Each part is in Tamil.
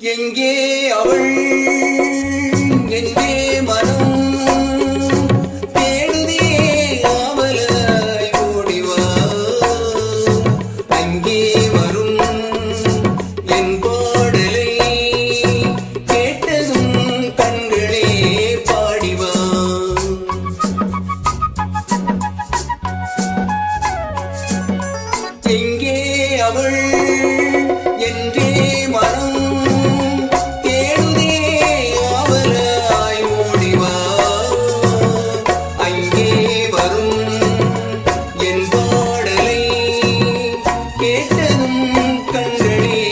எங்கே அவள்? எங்கே மனம்? தேடுதே ஆவலாய் ஓடிவா அங்கே வரும் என் பாடலை கேட்டதும் கண்களே பாடிவா எங்கே அவள்? கேட்டதும்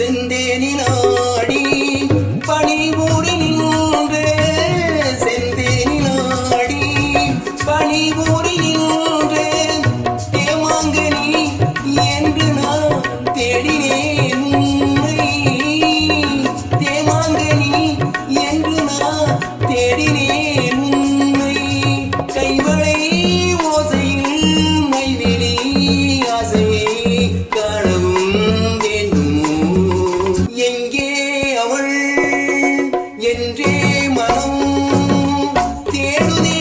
செந்தேனினோ மனம் தேடுதே.